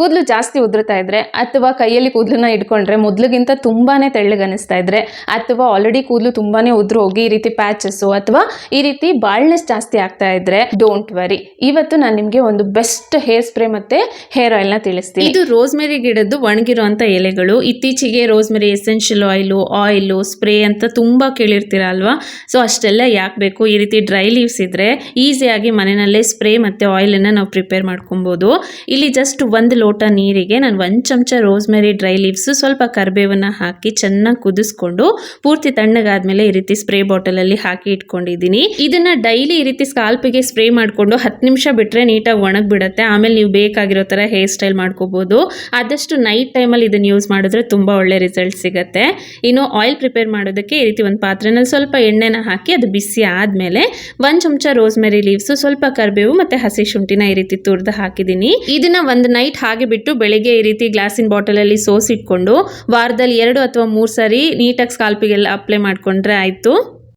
ಕೂದಲು ಜಾಸ್ತಿ ಉದುರ್ತಾ ಇದ್ರೆ ಅಥವಾ ಕೈಯಲ್ಲಿ ಕೂದಲನ್ನ ಇಟ್ಕೊಂಡ್ರೆ ಮೊದಲಿಗಿಂತ ತುಂಬಾನೇ ತೆಳ್ಳಗನಿಸ್ತಾ ಇದ್ರೆ ಅಥವಾ ಆಲ್ರೆಡಿ ಕೂದಲು ತುಂಬಾನೇ ಉದುರು ಹೋಗಿ ಈ ರೀತಿ ಪ್ಯಾಚಸ್ಸು ಅಥವಾ ಈ ರೀತಿ ಬಾಳ್ನೆಸ್ ಜಾಸ್ತಿ ಆಗ್ತಾ ಇದ್ರೆ ಡೋಂಟ್ ವರಿ ಇವತ್ತು ನಾನು ನಿಮಗೆ ಒಂದು ಬೆಸ್ಟ್ ಹೇರ್ ಸ್ಪ್ರೇ ಮತ್ತೆ ಹೇರ್ ಆಯಿಲ್ನ ತಿಳಿಸ್ತೀನಿ. ಇದು ರೋಸ್ಮೆರಿ ಗಿಡದ್ದು ಒಣಗಿರುವಂತ ಎಲೆಗಳು. ಇತ್ತೀಚೆಗೆ rosemary essential oil oil spray ಅಂತ ತುಂಬಾ ಕೇಳಿರ್ತೀರ ಅಲ್ವಾ? ಸೊ ಅಷ್ಟೆಲ್ಲ ಯಾಕೆ ಬೇಕು? ಈ ರೀತಿ ಡ್ರೈ ಲೀವ್ಸ್ ಇದ್ರೆ ಈಸಿಯಾಗಿ ಮನೆಯಲ್ಲೇ ಸ್ಪ್ರೇ ಮತ್ತೆ ಆಯಿಲನ್ನು ನಾವು ಪ್ರಿಪೇರ್ ಮಾಡ್ಕೊಬೋದು. ಇಲ್ಲಿ ಜಸ್ಟ್ ಒಂದು ಲೋಟ ನೀರಿಗೆ ನಾನು ಒಂದು ಚಮಚ ರೋಸ್ಮೆರಿ ಡ್ರೈ ಲೀವ್ಸ್, ಸ್ವಲ್ಪ ಕರಿಬೇವನ್ನು ಹಾಕಿ ಚೆನ್ನಾಗಿ ಕುದಿಸ್ಕೊಂಡು ಪೂರ್ತಿ ತಣ್ಣಗಾದ್ಮೇಲೆ ಈ ರೀತಿ ಸ್ಪ್ರೇ ಬಾಟಲಲ್ಲಿ ಹಾಕಿ ಇಟ್ಕೊಂಡಿದ್ದೀನಿ. ಇದನ್ನ ಡೈಲಿ ಈ ರೀತಿ ಸ್ಕಾಲ್ಪಿಗೆ ಸ್ಪ್ರೇ ಮಾಡಿಕೊಂಡು ಹತ್ತು ನಿಮಿಷ ಬಿಟ್ಟರೆ ನೀಟಾಗಿ ಒಣಗ್ ಬಿಡುತ್ತೆ ಆಮೇಲೆ ನೀವು ಬೇಕಾಗಿರೋ ಥರ ಹೇರ್ ಸ್ಟೈಲ್ ಮಾಡ್ಕೋಬೋದು. ಆದಷ್ಟು ನೈಟ್ ಟೈಮಲ್ಲಿ ಇದನ್ನು ಯೂಸ್ ಮಾಡಿದ್ರೆ ತುಂಬ ಒಳ್ಳೆ ರಿಸಲ್ಟ್ ಸಿಗುತ್ತೆ. ಇನ್ನು ಆಯಿಲ್ ಪ್ರಿಪೇರ್ ಮಾಡೋದಕ್ಕೆ ಈ ರೀತಿ ಒಂದು ಪಾತ್ರೆನಲ್ಲಿ ಸ್ವಲ್ಪ ಎಣ್ಣೆನ ಹಾಕಿ ಅದು ಬಿಸಿ ಆದಮೇಲೆ ಒಂದು ಚಮಚ ರೋಸ್ಮೆರಿ ಲೀವ್ಸು, ಸ್ವಲ್ಪ ಕರಿಬೇವು ಮತ್ತು ಹಸಿ ಶುಂಠಿನ ಈ ರೀತಿ ತುರಿದು ಹಾಕಿದ್ದೀನಿ. ಇದನ್ನ ಒಂದು ನೈಟ್ ಹಾಗೆ ಬಿಟ್ಟು ಬೆಳಿಗ್ಗೆ ಈ ರೀತಿ ಗ್ಲಾಸಿನ ಬಾಟಲಲ್ಲಿ ಸೋಸಿಟ್ಕೊಂಡು ವಾರದಲ್ಲಿ ಎರಡು ಅಥವಾ ಮೂರು ಸಾರಿ ನೀಟಾಗಿ ಸ್ಕಾಲ್ಪಿಗೆಲ್ಲ ಅಪ್ಲೈ ಮಾಡ್ಕೊಂಡ್ರೆ ಆಯಿತು.